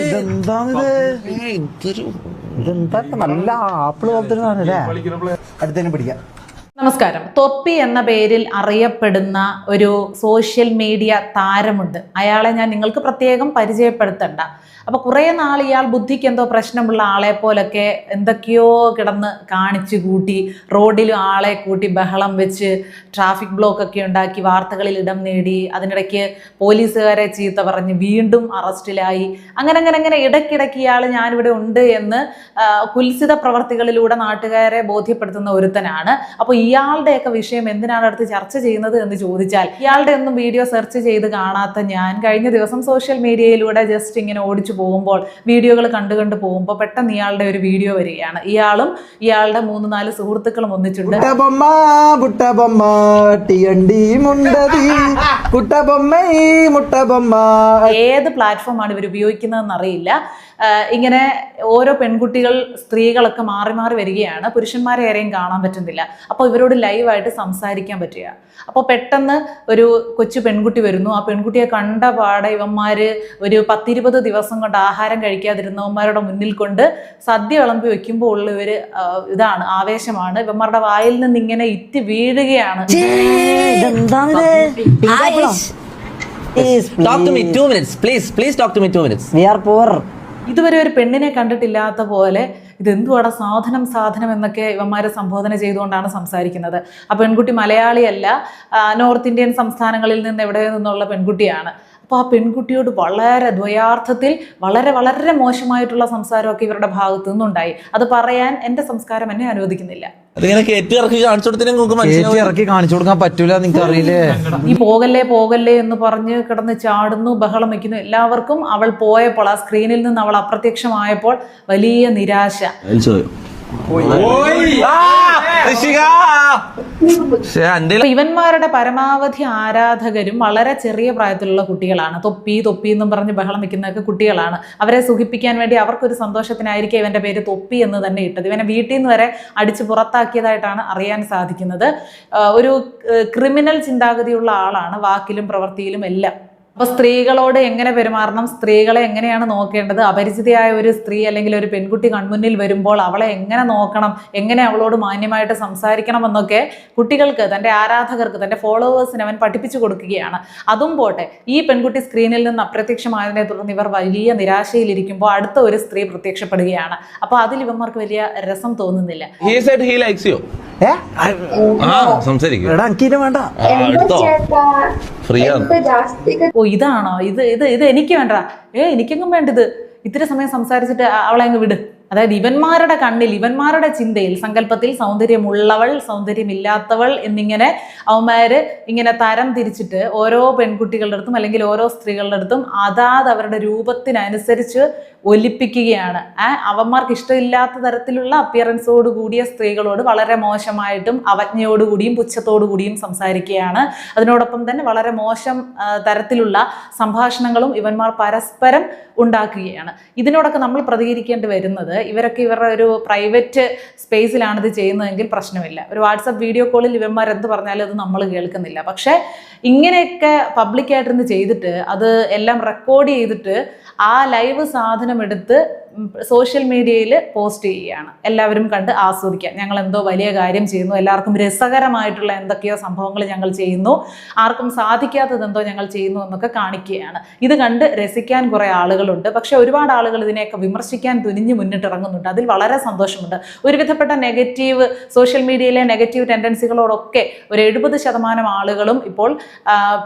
ഇതെന്താണിത്? ഇതെന്താ നല്ല ആപ്പിൾ പോലത്തെ അടുത്തന്നെ അടുത്തതിനെ പിടിക്കാം. നമസ്കാരം. തൊപ്പി എന്ന പേരിൽ അറിയപ്പെടുന്ന ഒരു സോഷ്യൽ മീഡിയ താരമുണ്ട്. അയാളെ ഞാൻ നിങ്ങൾക്ക് പ്രത്യേകം പരിചയപ്പെടുത്തണ്ട. അപ്പൊ കുറേ നാൾ ഇയാൾ ബുദ്ധിക്ക് എന്തോ പ്രശ്നമുള്ള ആളെ പോലൊക്കെ എന്തൊക്കെയോ കിടന്ന് കാണിച്ചു കൂട്ടി റോഡിലും ആളെ കൂട്ടി ബഹളം വെച്ച് ട്രാഫിക് ബ്ലോക്ക് ഒക്കെ ഉണ്ടാക്കി വാർത്തകളിൽ ഇടം നേടി അതിനിടയ്ക്ക് പോലീസുകാരെ ചീത്ത പറഞ്ഞ് വീണ്ടും അറസ്റ്റിലായി. അങ്ങനെ അങ്ങനെ അങ്ങനെ ഇടയ്ക്കിടയ്ക്ക് ഇയാൾ ഞാനിവിടെ ഉണ്ട് എന്ന് കുൽസിത പ്രവർത്തികളിലൂടെ നാട്ടുകാരെ ബോധ്യപ്പെടുത്തുന്ന ഒരുത്തനാണ്. അപ്പോൾ ഇയാളുടെയൊക്കെ വിഷയം എന്തിനാണ് അടുത്ത് ചർച്ച ചെയ്യുന്നത് എന്ന് ചോദിച്ചാൽ ഇയാളുടെ ഒന്നും വീഡിയോ സെർച്ച് ചെയ്ത് കാണാത്ത ഞാൻ കഴിഞ്ഞ ദിവസം സോഷ്യൽ മീഡിയയിലൂടെ ജസ്റ്റ് ഇങ്ങനെ ഓടിച്ചു പോകുമ്പോൾ വീഡിയോകൾ കണ്ടു കണ്ട് പോകുമ്പോൾ പെട്ടെന്ന് ഇയാളുടെ ഒരു വീഡിയോ വരികയാണ്. ഇയാളും ഇയാളുടെ മൂന്ന് നാല് സുഹൃത്തുക്കളും ഒന്നിച്ചിട്ടുണ്ട്. ഏത് പ്ലാറ്റ്ഫോമാണ് ഇവർ ഉപയോഗിക്കുന്നതെന്ന് അറിയില്ല. ഇങ്ങനെ ഓരോ പെൺകുട്ടികൾ സ്ത്രീകളൊക്കെ മാറി മാറി വരികയാണ്. പുരുഷന്മാരെ ആരെയും കാണാൻ പറ്റുന്നില്ല. അപ്പോൾ ഇവരോട് ലൈവായിട്ട് സംസാരിക്കാൻ പറ്റുക. അപ്പോൾ പെട്ടെന്ന് ഒരു കൊച്ചു പെൺകുട്ടി വരുന്നു. ആ പെൺകുട്ടിയെ കണ്ട പാടെ ഇവന്മാര് ഒരു പത്തിരുപത് ദിവസം കൊണ്ട് ആഹാരം കഴിക്കാതിരുന്നവന്മാരുടെ മുന്നിൽ കൊണ്ട് സദ്യ വിളമ്പി വെക്കുമ്പോൾ ഉള്ള ഒരു ഇതാണ് ആവേശമാണ്. ഇവന്മാരുടെ വായിൽ നിന്ന് ഇങ്ങനെ ഇറ്റി വീഴുകയാണ്. Talk to me two minutes, please. Please talk to me two minutes. We are poor ഇതുവരെ ഒരു പെണ്ണിനെ കണ്ടിട്ടില്ലാത്ത പോലെ ഇതെന്തുവാടാ സാധനം സാധനം എന്നൊക്കെ ഇവന്മാരെ സംബോധന ചെയ്തുകൊണ്ടാണ് സംസാരിക്കുന്നത്. ആ പെൺകുട്ടി മലയാളിയല്ല നോർത്ത് ഇന്ത്യൻ സംസ്ഥാനങ്ങളിൽ നിന്ന് എവിടെ നിന്നുള്ള പെൺകുട്ടിയാണ്. അപ്പോൾ ആ പെൺകുട്ടിയോട് വളരെ ദ്വയാർത്ഥത്തിൽ വളരെ വളരെ മോശമായിട്ടുള്ള സംസാരമൊക്കെ ഇവരുടെ ഭാഗത്തു നിന്നുണ്ടായി അത് പറയാൻ എന്റെ സംസ്കാരം എന്നെ അനുവദിക്കുന്നില്ല. അതിങ്ങനെ കയറ്റി ഇറക്കി കാണിച്ചു നിങ്ങൾക്ക് ചേച്ചി മനസ്സിലാവും. ഇറക്കി കാണിച്ചു കൊടുക്കാൻ പറ്റൂല നിങ്ങൾക്ക് അറിയില്ലേ ഈ പോകല്ലേ പോകല്ലേ എന്ന് പറഞ്ഞ് കിടന്ന് ചാടുന്നു ബഹളം വയ്ക്കുന്നു. എല്ലാവർക്കും അവൾ പോയപ്പോൾ ആ സ്ക്രീനിൽ നിന്ന് അവൾ അപ്രത്യക്ഷമായപ്പോൾ വലിയ നിരാശ. ഇവന്മാരുടെ പരമാവധി ആരാധകരും വളരെ ചെറിയ പ്രായത്തിലുള്ള കുട്ടികളാണ്. തൊപ്പി തൊപ്പി എന്നും പറഞ്ഞ് ബഹളം വെക്കുന്നതൊക്കെ കുട്ടികളാണ്. അവരെ സുഖിപ്പിക്കാൻ വേണ്ടി അവർക്കൊരു സന്തോഷത്തിനായിരിക്കും ഇവന്റെ പേര് തൊപ്പി എന്ന് തന്നെ ഇട്ടത്. ഇവനെ വീട്ടിൽ നിന്ന് വരെ അടിച്ച് പുറത്താക്കിയതായിട്ടാണ് അറിയാൻ സാധിക്കുന്നത്. ഒരു ക്രിമിനൽ ചിന്താഗതിയുള്ള ആളാണ് വാക്കിലും പ്രവൃത്തിയിലും എല്ലാം. അപ്പൊ സ്ത്രീകളോട് എങ്ങനെ പെരുമാറണം? സ്ത്രീകളെ എങ്ങനെയാണ് നോക്കേണ്ടത്? അപരിചിതയായ ഒരു സ്ത്രീ അല്ലെങ്കിൽ ഒരു പെൺകുട്ടി കൺമുന്നിൽ വരുമ്പോൾ അവളെ എങ്ങനെ നോക്കണം? എങ്ങനെ അവളോട് മാന്യമായിട്ട് സംസാരിക്കണം എന്നൊക്കെ കുട്ടികൾക്ക് തന്റെ ആരാധകർക്ക് തന്റെ ഫോളോവേഴ്സിന് അവൻ പഠിപ്പിച്ചു കൊടുക്കുകയാണ്. അതും പോട്ടെ ഈ പെൺകുട്ടി സ്ക്രീനിൽ നിന്ന് അപ്രത്യക്ഷമായതിനെ തുടർന്ന് ഇവർ വലിയ നിരാശയിലിരിക്കുമ്പോൾ അടുത്ത ഒരു സ്ത്രീ പ്രത്യക്ഷപ്പെടുകയാണ്. അപ്പോൾ അതിൽ ഇവന്മാർക്ക് വലിയ രസം തോന്നുന്നില്ല. He ആ he എടാ you. വേണ്ട. ആ സംസാരിക്കും ഓ ഇതാണോ? ഇത് ഇത് ഇത് എനിക്ക് വേണ്ട. ഏ എനിക്കെങ്ങും വേണ്ടത് ഇത്തിരി സമയം സംസാരിച്ചിട്ട് അവളെ അങ്ങ് വിട്. അതായത് ഇവന്മാരുടെ കണ്ണിൽ ഇവന്മാരുടെ ചിന്തയിൽ സങ്കല്പത്തിൽ സൗന്ദര്യമുള്ളവൾ സൗന്ദര്യമില്ലാത്തവൾ എന്നിങ്ങനെ അവന്മാര് ഇങ്ങനെ തരം തിരിച്ചിട്ട് ഓരോ പെൺകുട്ടികളുടെ അടുത്തും അല്ലെങ്കിൽ ഓരോ സ്ത്രീകളുടെ അടുത്തും അതാത് അവരുടെ രൂപത്തിനനുസരിച്ച് ഒലിപ്പിക്കുകയാണ്. അവന്മാർക്ക് ഇഷ്ടമില്ലാത്ത തരത്തിലുള്ള അപ്പിയറൻസോട് കൂടിയ സ്ത്രീകളോട് വളരെ മോശമായിട്ടും അവജ്ഞയോടുകൂടിയും പുച്ഛത്തോടുകൂടിയും സംസാരിക്കുകയാണ്. അതിനോടൊപ്പം തന്നെ വളരെ മോശം തരത്തിലുള്ള സംഭാഷണങ്ങളും ഇവന്മാർ പരസ്പരം ഉണ്ടാക്കുകയാണ്. ഇതിനോടൊക്കെ നമ്മൾ പ്രതികരിക്കേണ്ടി വരുന്നത് ഇവരൊക്കെ ഇവരുടെ ഒരു പ്രൈവറ്റ് സ്പേസിലാണ് ഇത് ചെയ്യുന്നതെങ്കിൽ പ്രശ്നമില്ല. ഒരു വാട്സപ്പ് വീഡിയോ കോളിൽ ഇവന്മാർ എന്ത് പറഞ്ഞാലും അത് നമ്മൾ കേൾക്കുന്നില്ല. പക്ഷേ ഇങ്ങനെയൊക്കെ പബ്ലിക്കായിട്ടിരുന്ന് ചെയ്തിട്ട് അത് എല്ലാം റെക്കോർഡ് ചെയ്തിട്ട് ആ ലൈവ് സാധനം എടുത്ത് സോഷ്യൽ മീഡിയയിൽ പോസ്റ്റ് ചെയ്യുകയാണ്. എല്ലാവരും കണ്ട് ആസ്വദിക്കുക. ഞങ്ങൾ എന്തോ വലിയ കാര്യം ചെയ്യുന്നു. എല്ലാവർക്കും രസകരമായിട്ടുള്ള എന്തൊക്കെയോ സംഭവങ്ങൾ ഞങ്ങൾ ചെയ്യുന്നു. ആർക്കും സാധിക്കാത്തത് എന്തോ ഞങ്ങൾ ചെയ്യുന്നു എന്നൊക്കെ കാണിക്കുകയാണ്. ഇത് കണ്ട് രസിക്കാൻ കുറേ ആളുകളുണ്ട്. പക്ഷേ ഒരുപാട് ആളുകൾ ഇതിനെയൊക്കെ വിമർശിക്കാൻ തുനിഞ്ഞ് മുന്നിട്ടിറങ്ങുന്നുണ്ട് അതിൽ വളരെ സന്തോഷമുണ്ട്. ഒരുവിധപ്പെട്ട നെഗറ്റീവ് സോഷ്യൽ മീഡിയയിലെ നെഗറ്റീവ് ടെൻഡൻസികളോടൊക്കെ ഒരു എഴുപത് ശതമാനം ആളുകളും ഇപ്പോൾ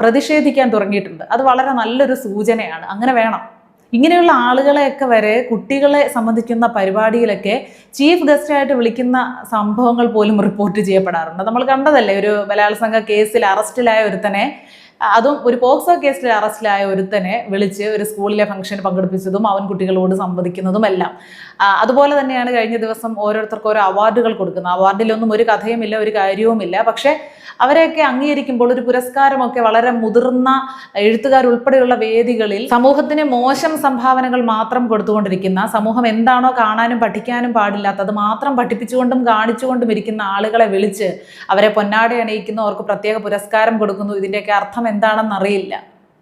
പ്രതിഷേധിക്കാൻ തുടങ്ങിയിട്ടുണ്ട്. അത് വളരെ നല്ലൊരു സൂചനയാണ്. അങ്ങനെ വേണം. ഇങ്ങനെയുള്ള ആളുകളെയൊക്കെ വരെ കുട്ടികളെ സംബന്ധിക്കുന്ന പരിപാടിയിലൊക്കെ ചീഫ് ഗസ്റ്റായിട്ട് വിളിക്കുന്ന സംഭവങ്ങൾ പോലും റിപ്പോർട്ട് ചെയ്യപ്പെടാറുണ്ട്. നമ്മൾ കണ്ടതല്ലേ ഒരു ബലാത്സംഗ കേസിൽ അറസ്റ്റിലായ ഒരുത്തനെ അതും ഒരു പോക്സോ കേസിൽ അറസ്റ്റിലായ ഒരുത്തനെ വിളിച്ച് ഒരു സ്കൂളിലെ ഫംഗ്ഷൻ പങ്കെടുപ്പിച്ചതും അവൻ കുട്ടികളോട് സംവദിക്കുന്നതും എല്ലാം. അതുപോലെ തന്നെയാണ് കഴിഞ്ഞ ദിവസം ഓരോരുത്തർക്കും ഓരോ അവാർഡുകൾ കൊടുക്കുന്നത്. അവാർഡിലൊന്നും ഒരു കഥയുമില്ല ഒരു കാര്യവുമില്ല. പക്ഷേ അവരെയൊക്കെ അംഗീകരിക്കുമ്പോൾ ഒരു പുരസ്കാരമൊക്കെ വളരെ മുതിർന്ന എഴുത്തുകാർ ഉൾപ്പെടെയുള്ള വേദികളിൽ സമൂഹത്തിന് മോശം സംഭാവനകൾ മാത്രം കൊടുത്തുകൊണ്ടിരിക്കുന്ന സമൂഹം എന്താണോ കാണാനും പഠിക്കാനും പാടില്ലാത്തത് മാത്രം പഠിപ്പിച്ചുകൊണ്ടും കാണിച്ചുകൊണ്ടും ഇരിക്കുന്ന ആളുകളെ വിളിച്ച് അവരെ പൊന്നാട അണിയിക്കുന്നു അവർക്ക് പ്രത്യേക പുരസ്കാരം കൊടുക്കുന്നു. ഇതിന്റെയൊക്കെ അർത്ഥം എന്താണെന്ന് അറിയില്ല.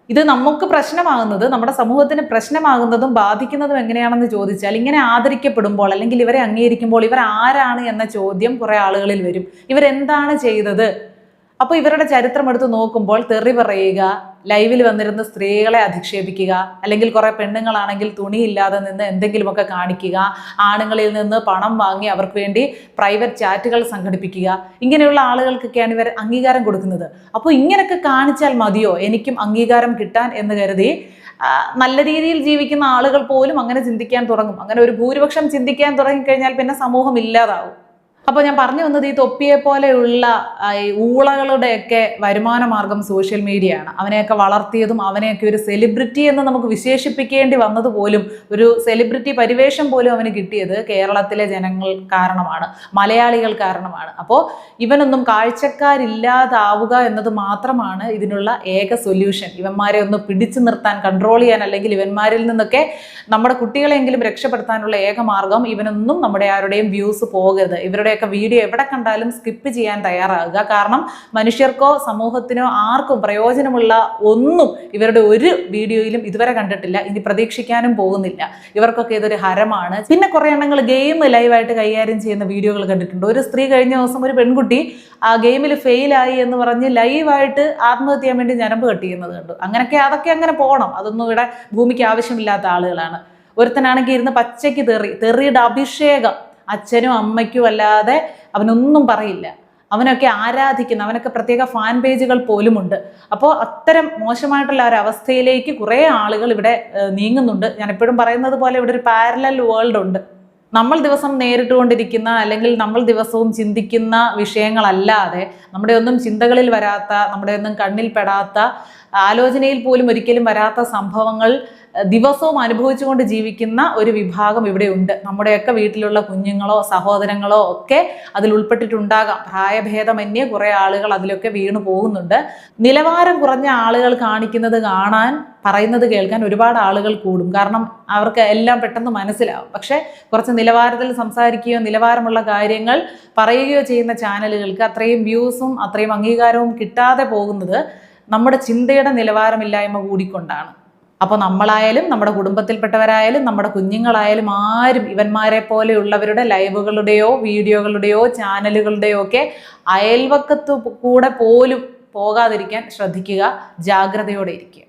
ഇത് നമുക്ക് പ്രശ്നമാകുന്നത് നമ്മുടെ സമൂഹത്തിന് പ്രശ്നമാകുന്നതും ബാധിക്കുന്നതും എങ്ങനെയാണെന്ന് ചോദിച്ചാൽ ഇങ്ങനെ ആദരിക്കപ്പെടുമ്പോൾ അല്ലെങ്കിൽ ഇവരെ അംഗീകരിക്കുമ്പോൾ ഇവർ ആരാണ് എന്ന ചോദ്യം കുറെ ആളുകളിൽ വരും. ഇവരെന്താണ് ചെയ്തത്? അപ്പോൾ ഇവരുടെ ചരിത്രം എടുത്ത് നോക്കുമ്പോൾ തെറി പറയുക ലൈവിൽ വന്നിരുന്ന സ്ത്രീകളെ അധിക്ഷേപിക്കുക അല്ലെങ്കിൽ കുറെ പെണ്ണുങ്ങളാണെങ്കിൽ തുണിയില്ലാതെ നിന്ന് എന്തെങ്കിലുമൊക്കെ കാണിക്കുക ആണുങ്ങളിൽ നിന്ന് പണം വാങ്ങി അവർക്ക് വേണ്ടി പ്രൈവറ്റ് ചാറ്റുകൾ സംഘടിപ്പിക്കുക ഇങ്ങനെയുള്ള ആളുകൾക്കൊക്കെയാണ് ഇവർ അംഗീകാരം കൊടുക്കുന്നത്. അപ്പോൾ ഇങ്ങനെയൊക്കെ കാണിച്ചാൽ മതിയോ? എനിക്കും അംഗീകാരം കിട്ടാൻ എന്ന് കരുതി നല്ല രീതിയിൽ ജീവിക്കുന്ന ആളുകൾ പോലും അങ്ങനെ ചിന്തിക്കാൻ തുടങ്ങും. അങ്ങനെ ഒരു ഭൂരിപക്ഷം ചിന്തിക്കാൻ തുടങ്ങിക്കഴിഞ്ഞാൽ പിന്നെ സമൂഹം ഇല്ലാതാവും. അപ്പോൾ ഞാൻ പറഞ്ഞു വന്നത് ഈ തൊപ്പിയെ പോലെയുള്ള ഈ ഊളകളുടെയൊക്കെ വരുമാന മാർഗം സോഷ്യൽ മീഡിയ ആണ് അവനെയൊക്കെ വളർത്തിയതും അവനെയൊക്കെ ഒരു സെലിബ്രിറ്റി എന്ന് നമുക്ക് വിശേഷിപ്പിക്കേണ്ടി വന്നത് പോലും ഒരു സെലിബ്രിറ്റി പരിവേഷം പോലും അവന് കിട്ടിയത് കേരളത്തിലെ ജനങ്ങൾ കാരണമാണ് മലയാളികൾ കാരണമാണ്. അപ്പോൾ ഇവനൊന്നും കാഴ്ചക്കാരില്ലാതാവുക എന്നത് മാത്രമാണ് ഇതിനുള്ള ഏക സൊല്യൂഷൻ. ഇവന്മാരെ ഒന്ന് പിടിച്ചു നിർത്താൻ കൺട്രോൾ ചെയ്യാൻ അല്ലെങ്കിൽ ഇവന്മാരിൽ നിന്നൊക്കെ നമ്മുടെ കുട്ടികളെങ്കിലും രക്ഷപ്പെടുത്താനുള്ള ഏക മാർഗം ഇവനൊന്നും നമ്മുടെ ആരുടെയും വ്യൂസ് പോകരുത്. ഇവരുടെയൊക്കെ വീഡിയോ എവിടെ കണ്ടാലും സ്കിപ്പ് ചെയ്യാൻ തയ്യാറാകുക കാരണം മനുഷ്യർക്കോ സമൂഹത്തിനോ ആർക്കും പ്രയോജനമുള്ള ഒന്നും ഇവരുടെ ഒരു വീഡിയോയിലും ഇതുവരെ കണ്ടിട്ടില്ല. ഇനി പ്രതീക്ഷിക്കാനും പോകുന്നില്ല. ഇവർക്കൊക്കെ ഇതൊരു ഹരമാണ്. പിന്നെ കുറേ എണ്ണങ്ങൾ ഗെയിം ലൈവായിട്ട് കൈകാര്യം ചെയ്യുന്ന വീഡിയോകൾ കണ്ടിട്ടുണ്ട്. ഒരു സ്ത്രീ കഴിഞ്ഞ ദിവസം ഒരു പെൺകുട്ടി ആ ഗെയിമിൽ ഫെയിലായി എന്ന് പറഞ്ഞ് ലൈവായിട്ട് ആത്മഹത്യ ചെയ്യാൻ വേണ്ടി ഞരമ്പ് കെട്ടിയുന്നത് കണ്ടു. അങ്ങനെയൊക്കെ അതൊക്കെ അങ്ങനെ പോകണം അതൊന്നും ഇവിടെ ഭൂമിക്ക് ആവശ്യമില്ലാത്ത ആളുകളാണ്. ഒരുത്തനാണെങ്കിൽ ഇരുന്ന് പച്ചയ്ക്ക് തെറി തെറിയുടെ അഭിഷേകം അച്ഛനും അമ്മയ്ക്കും അല്ലാതെ അവനൊന്നും പറയില്ല. അവനൊക്കെ ആരാധിക്കുന്ന. അവനൊക്കെ പ്രത്യേക ഫാൻ പേജുകൾ പോലുമുണ്ട്. അപ്പോൾ അത്തരം മോശമായിട്ടുള്ള ഒരു അവസ്ഥയിലേക്ക് കുറേ ആളുകൾ ഇവിടെ നീങ്ങുന്നുണ്ട്. ഞാൻ എപ്പോഴും പറയുന്നത് പോലെ ഇവിടെ ഒരു പാരലൽ വേൾഡ് ഉണ്ട്. നമ്മൾ ദിവസം നേരിട്ടുകൊണ്ടിരിക്കുന്ന അല്ലെങ്കിൽ നമ്മൾ ദിവസവും ചിന്തിക്കുന്ന വിഷയങ്ങളല്ലാതെ നമ്മുടെ ഒന്നും ചിന്തകളിൽ വരാത്ത നമ്മുടെ ഒന്നും കണ്ണിൽ പെടാത്ത ആലോചനയിൽ പോലും ഒരിക്കലും വരാത്ത സംഭവങ്ങൾ ദിവസവും അനുഭവിച്ചുകൊണ്ട് ജീവിക്കുന്ന ഒരു വിഭാഗം ഇവിടെയുണ്ട് നമ്മുടെയൊക്കെ വീട്ടിലുള്ള കുഞ്ഞുങ്ങളോ സഹോദരങ്ങളോ ഒക്കെ അതിൽ ഉൾപ്പെട്ടിട്ടുണ്ടാകാം. പ്രായഭേദമന്യേ കുറേ ആളുകൾ അതിലൊക്കെ വീണു പോകുന്നുണ്ട്. നിലവാരം കുറഞ്ഞ ആളുകൾ കാണിക്കുന്നത് കാണാൻ പറയുന്നത് കേൾക്കാൻ ഒരുപാട് ആളുകൾ കൂടും. കാരണം അവർക്ക് എല്ലാം പെട്ടെന്ന് മനസ്സിലാവും. പക്ഷേ കുറച്ച് നിലവാരത്തിൽ സംസാരിക്കുകയോ നിലവാരമുള്ള കാര്യങ്ങൾ പറയുകയോ ചെയ്യുന്ന ചാനലുകൾക്ക് അത്രയും വ്യൂസും അത്രയും അംഗീകാരവും കിട്ടാതെ പോകുന്നത് നമ്മുടെ ചിന്തയുടെ നിലവാരമില്ലായ്മ കൂടിക്കൊണ്ടാണ്. അപ്പോൾ നമ്മളായാലും നമ്മുടെ കുടുംബത്തിൽപ്പെട്ടവരായാലും നമ്മുടെ കുഞ്ഞുങ്ങളായാലും ആരും ഇവന്മാരെ പോലെയുള്ളവരുടെ ലൈവുകളുടെയോ വീഡിയോകളുടെയോ ചാനലുകളുടെയോ ഒക്കെ അയൽവക്കത്തു കൂടെ പോലും പോകാതിരിക്കാൻ ശ്രദ്ധിക്കുക. ജാഗ്രതയോടെ ഇരിക്കുക.